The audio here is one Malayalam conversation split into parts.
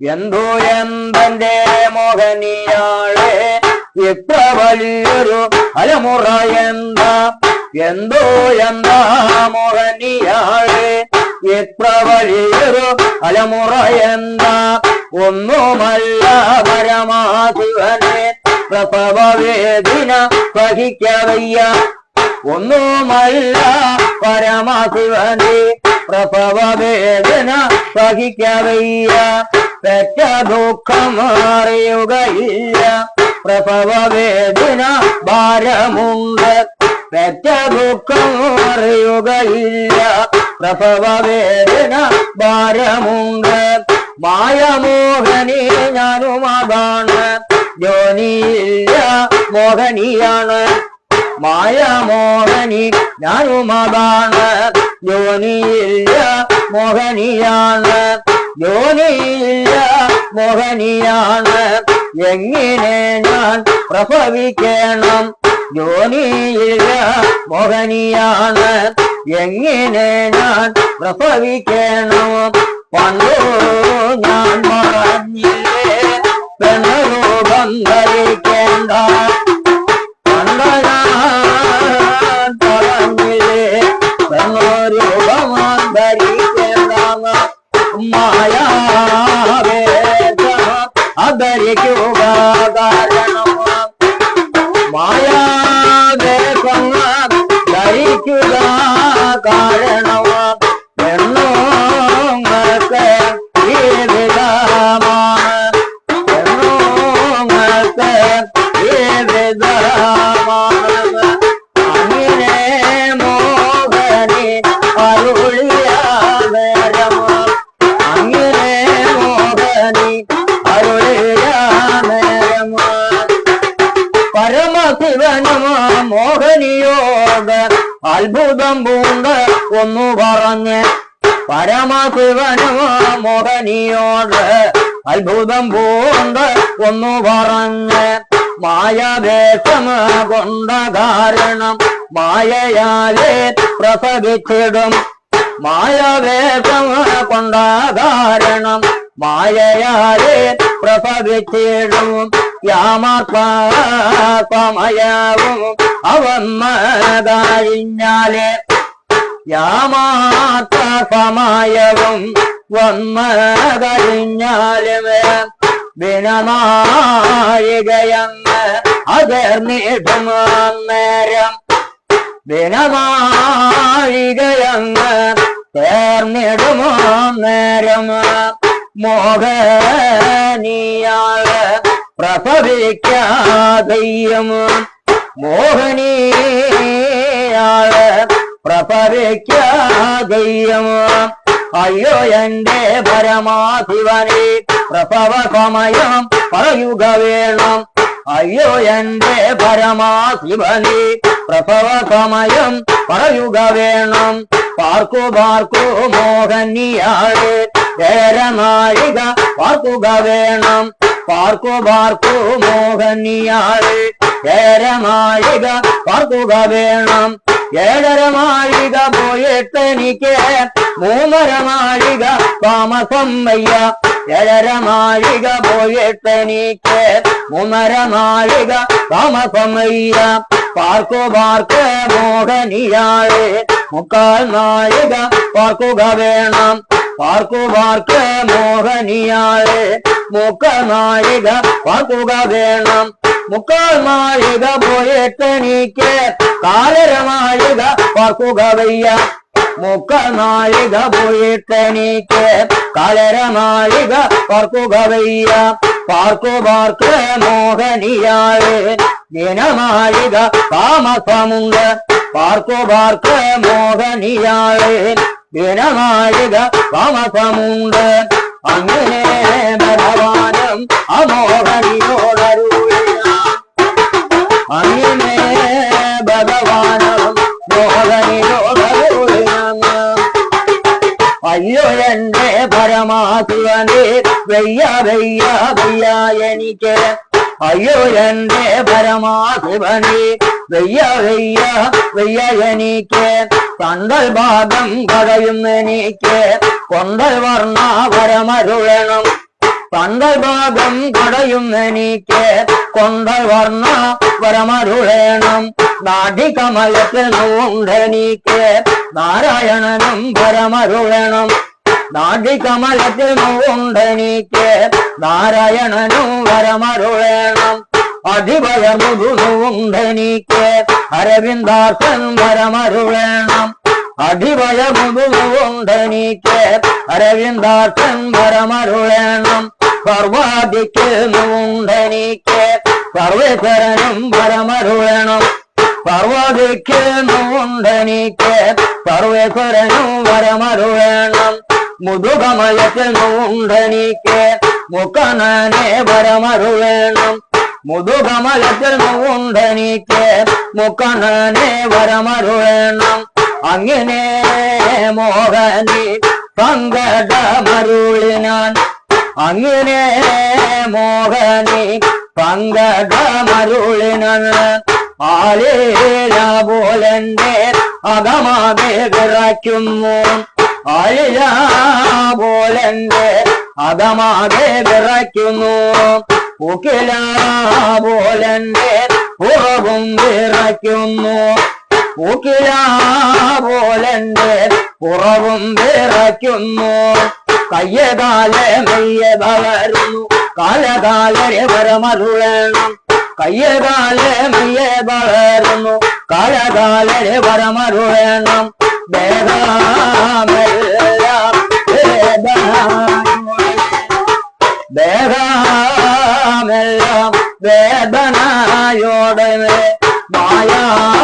എന്തോ എന്തന്റെ മോഹനിയാളെ? എത്ര വലിയൊരു അലമുറ എന്താ? എന്തോ എന്താ മോഹനിയാളെ? എത്ര വലിയൊരു അലമുറ എന്താ? ഒന്നുമല്ല പരമാധിവനെ പ്രസവ വേദന സഹിക്കവയ്യ. ഒന്നുമല്ല പരമശിവനെ പ്രസവ വേദന സഹിക്കവയ്യ. പെറ്റ ദുഃഖം അറിയുകയില്ല. പ്രസവ വേദന ഭാരമുണ്ട്. പെറ്റ ദുഃഖം അറിയുകയില്ല. പ്രസവ വേദന ഭാരമുണ്ട്. മായമോഹനി ഞാനും അതാണ് ജോനിയില്ല മോഹനിയാണ്. മായമോഹനി ഞാനുമതാണ്. ജോനിയില്ല മോഹനിയാണ്. ജോനിയില്ല മോഹനിയാണ്. എങ്ങനെ ഞാൻ പ്രഭവിക്കണം? ജോനിയില്ല മോഹനിയാണ്. എങ്ങനെ ഞാൻ പ്രഭവിക്കണം? പണ്ടോ ഞാൻ മറഞ്ഞില്ലേ അത്ഭുതം പൂണ്ട് ഒന്നു പറഞ്ഞ് പരമശിവനോ മോഹനിയോട് അത്ഭുതം പൂണ്ട് ഒന്നു പറഞ്ഞ് മായാവേഷമ കൊണ്ട കാരണം മായയാലേ പ്രസവിച്ചിടും. മായവേഷം കൊണ്ട കാരണം മായയാലെ പ്രഭവിച്ചിടും യാമാത്മാമയാവും അവന്ന കഴിഞ്ഞാൽ യാമാത്ത സമയവും വന്ന കഴിഞ്ഞാലും വിനമായികയെന്ന് അതിർന്നിടും നേരം. വിനമായികയെന്ന് തേർന്നിടുമോ നേരം? മോഹനീയാൾ പ്രസവിക്കാതെയും മോഹനീയാൾ പ്രസവിക്കാതെയും. അയ്യോ എന്റെ പരമാധിപനെ പ്രഭവ സമയം പറയുക വേണം. അയ്യോ എന്റെ പരമാശിവനി പ്രസവ സമയം പറയുക വേണം. പാർക്കു പാർക്കു മോഹനിയാളെ ഏരനാഴിക പാർക്കുക വേണം. പാർക്കു പാർക്കു മോഹനിയാളെ ഏരനാഴിക പാർക്കുക വേണം. ഏഴര മാളിക പോയിട്ട് എനിക്ക് മൂന്നര മാളിക താമസം വയ്യ ഏഴര മാളിക പോയിട്ട് എനിക്ക് മൂന്നര മാളിക താമസം വയ്യ പാർക്കു പാർക്ക് മോഹനിയാളെ. മുക്കാൽ നാഴിക പാർക്കുക വേണം. പാർക്കു പാർക്ക് മോഹനിയാളെ. മുക്ക നാഴിക പാർക്കുക വേണം. മുക്കാൽ നാഴിക പോയിട്ട് എനിക്ക് കാലര നാഴിക പാർക്കുക വയ്യ മുക്ക നാഴിക പോയിട്ട് എനിക്ക് കാലര നാഴിക പാർക്കുക വയ്യ പാർക്കു പാർക്ക് മോഹനിയാളെ ദിനമാഴിക താമസമുണ്ട് പാർക്കു പാർക്ക് മോഹനിയാളെ ദിനമാഴിക താമസമുണ്ട് അങ്ങനെ ഭഗവാനും അമോഹനിയോടരുളിയ അങ്ങനെ ഭഗവാനും അയ്യോ എന്റെ പരമാശിവനെ വെയ്യ വെയ്യ വെയ്യ എനിക്ക്. അയ്യോ എന്റെ പരമാശിവനെ വെയ്യ വെയ്യ വെയ്യ എനിക്ക്. കണ്ടൽ ഭാഗം കടയുന്ന എനിക്ക് കൊണ്ടൽ വർണ പരമരുളണം പന്തൽ ഭാഗം കടയും എനിക്ക് കൊണ്ടൽ വർണ വരമരുളേണം നാടികമലത്തിൽ നോണ്ടെനിക്ക് നാരായണനും വരമരുളണം നാടികമലത്തിൽ നോണ്ടെനിക്ക് നാരായണനും വരമരുളേണം അടിഭയമുതുണ്ടെനിക്ക് അരവിന്ദാസൻ വരമരുളേണം അടിഭയമുതുണ്ടെനിക്ക് അരവിന്ദാസൻ വരമരുളേണം സർവാദിക്കുന്നുണ്ടെനിക്ക് പർവേശ്വരനും വരമരുളണം സർവാദിക്കുന്നുണ്ടെനിക്ക് പർവേശ്വരനും വരമരുളണം മുതുകമയത്തിൽ നോണ്ടെനിക്ക് മുക്കനനെ വരമരുളണം മുതുകമലത്തിൽ നോണ്ടെനിക്ക് മുക്കനനെ വരമരുളണം അങ്ങനെ മോഹനി പങ്കടമരുളിനാൻ അങ്ങനെ മോഹനി പങ്കടമരുളിനാൻ ആലേല പോലെന്റെ അകമാകെ വിറയ്ക്കുന്നു. ആലില പോലെന്റെ അകമാകെ വിറയ്ക്കുന്നു. പോലെന്റെ പുറവും വിറയ്ക്കുന്നു. ഉക്കില പോലെന്റെ പുറവും വിറയ്ക്കുന്നു. കയ്യകാലെ മെയ്യ വളരുന്നു കാലകാലരെ വരമരുളണം കയ്യകാലെ മെയ്യ വളരുന്നു കാലകാലരെ വരമരുളണം ദേഹമെല്ലാം ദേഹമെല്ലാം വേദനയോടെ മായാമോഹനി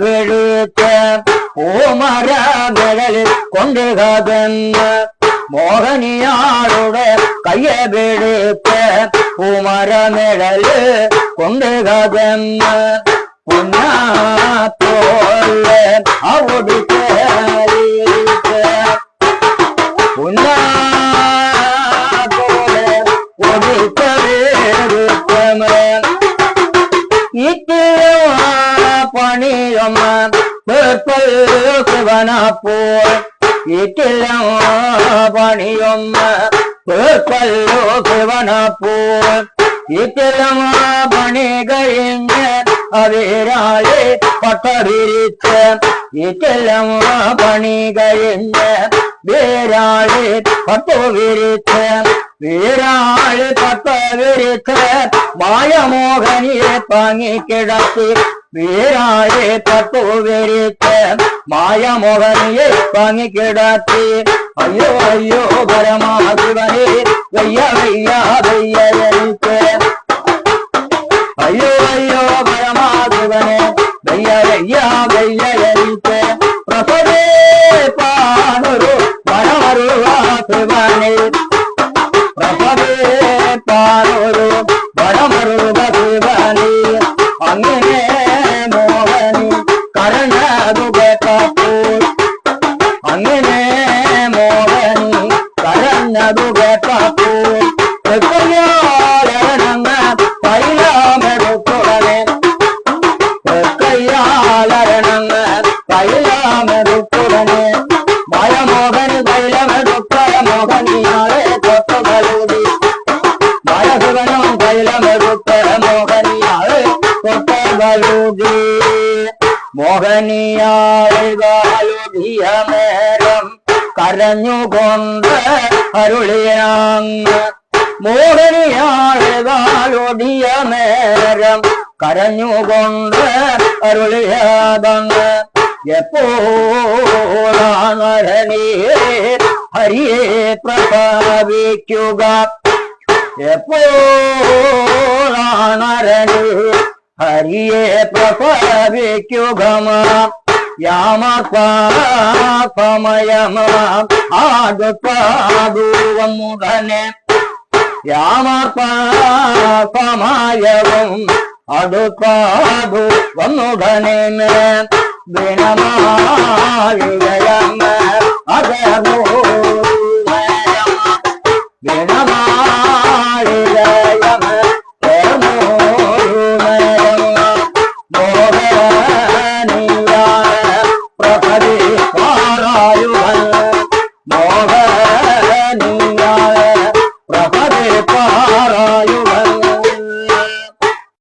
விழுத்த ஓமர விடலில் கொண்டு கதந்த மோகனியாருட கைய விழுத்த உமர மிடலு கொண்டு கதந்த புண்ணா போல அவடித்த വേർപ്പൽ ശിവനപ്പോൾ വീട്ടില്ല പണിയൊന്ന് വേർപ്പല്ലോ ശിവനപ്പോൾ വീട്ടില്ല പണി കഴിഞ്ഞ് അവരാളെ പട്ടവിരിച്ച് വീട്ടില്ല പണി കഴിഞ്ഞ് വേരാളെ പട്ടുവിരിച്ച്. വിരിച്ച് പട്ടവിരിച്ച് പട്ട വിരിച്ച് മായമോഹനിയെ പാങ്ങിക്കിടത്തി വീരാളെ പട്ടു വിരിച്ച് മായമോഹനിയെ പാങ്ങിക്കിടത്തി അയ്യോ അയ്യോ പരമാശിവനെ വയ്യ വയ്യ വയ്യ എനിക്ക് അയ്യോ അയ്യോ മോഹനിയാളുകാലുടിയ നേരം കരഞ്ഞുകൊണ്ട് അരുളിയാങ് മോഹനിയാളുകാലൊടിയ നേരം കരഞ്ഞുകൊണ്ട് അരുളിയാതങ്ങ് എപ്പോഴാണരണി ഹരിയെ പ്രഭാവിക്കുക? ஹரியே பிரபவிக்குகமாம் யாமர்பாபமயமாம் ஆடுபாடுவமுடனே யாமர்பாபமயவும் அடுபாடு வன்னுடனே தினமாவிதயம் அதோ தினமா